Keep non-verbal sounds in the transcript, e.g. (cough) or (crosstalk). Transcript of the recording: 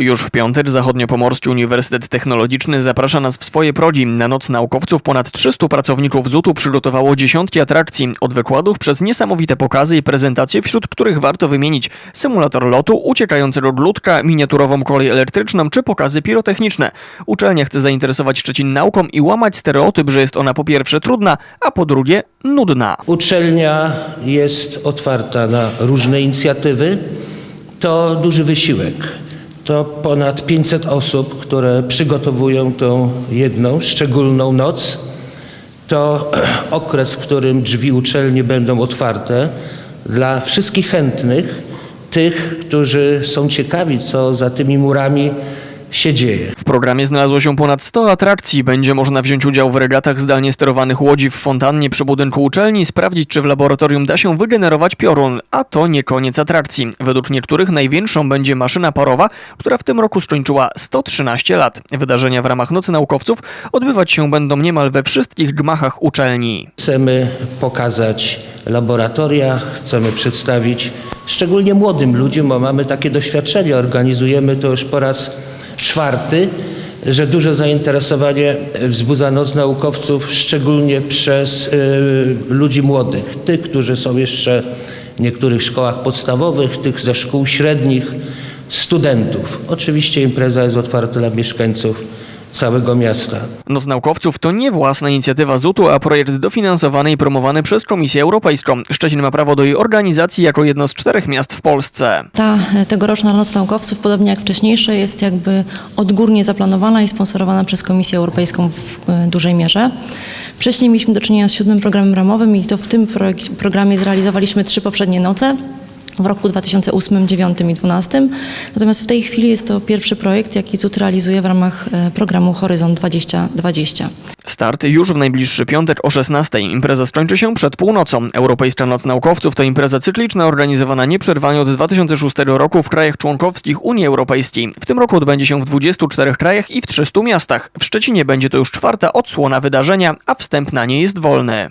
Już w piątek Zachodniopomorski Uniwersytet Technologiczny zaprasza nas w swoje progi. Na Noc Naukowców ponad 300 pracowników ZUT-u przygotowało dziesiątki atrakcji, od wykładów przez niesamowite pokazy i prezentacje, wśród których warto wymienić symulator lotu, uciekającego glutka, miniaturową kolej elektryczną czy pokazy pirotechniczne. Uczelnia chce zainteresować Szczecin nauką i łamać stereotyp, że jest ona po pierwsze trudna, a po drugie nudna. Uczelnia jest otwarta na różne inicjatywy. To duży wysiłek. To ponad 500 osób, które przygotowują tą jedną szczególną noc. To (clears throat) okres, w którym drzwi uczelni będą otwarte dla wszystkich chętnych, tych, którzy są ciekawi, co za tymi murami się dzieje. W programie znalazło się ponad 100 atrakcji. Będzie można wziąć udział w regatach zdalnie sterowanych łodzi w fontannie przy budynku uczelni, sprawdzić, czy w laboratorium da się wygenerować piorun. A to nie koniec atrakcji. Według niektórych największą będzie maszyna parowa, która w tym roku skończyła 113 lat. Wydarzenia w ramach Nocy Naukowców odbywać się będą niemal we wszystkich gmachach uczelni. Chcemy pokazać laboratoria, chcemy przedstawić szczególnie młodym ludziom, bo mamy takie doświadczenie, organizujemy to już po raz czwarty, że duże zainteresowanie wzbudza Noc Naukowców, szczególnie przez y, ludzi młodych, tych, którzy są jeszcze w niektórych szkołach podstawowych, tych ze szkół średnich, studentów. Oczywiście impreza jest otwarta dla mieszkańców całego miasta. Noc Naukowców to nie własna inicjatywa ZUT-u, a projekt dofinansowany i promowany przez Komisję Europejską. Szczecin ma prawo do jej organizacji jako jedno z czterech miast w Polsce. Ta e, tegoroczna Noc Naukowców, podobnie jak wcześniejsze, jest jakby odgórnie zaplanowana i sponsorowana przez Komisję Europejską w e, dużej mierze. Wcześniej mieliśmy do czynienia z siódmym programem ramowym i to w tym programie zrealizowaliśmy trzy poprzednie noce w roku 2008, 2009 i 2012. Natomiast w tej chwili jest to pierwszy projekt, jaki ZUT realizuje w ramach e, programu Horyzont 2020. Start już w najbliższy piątek o 16. Impreza skończy się przed północą. Europejska Noc Naukowców to impreza cykliczna organizowana nieprzerwanie od 2006 roku w krajach członkowskich Unii Europejskiej. W tym roku odbędzie się w 24 krajach i w 300 miastach. W Szczecinie będzie to już czwarta odsłona wydarzenia, a wstęp na nie jest wolny.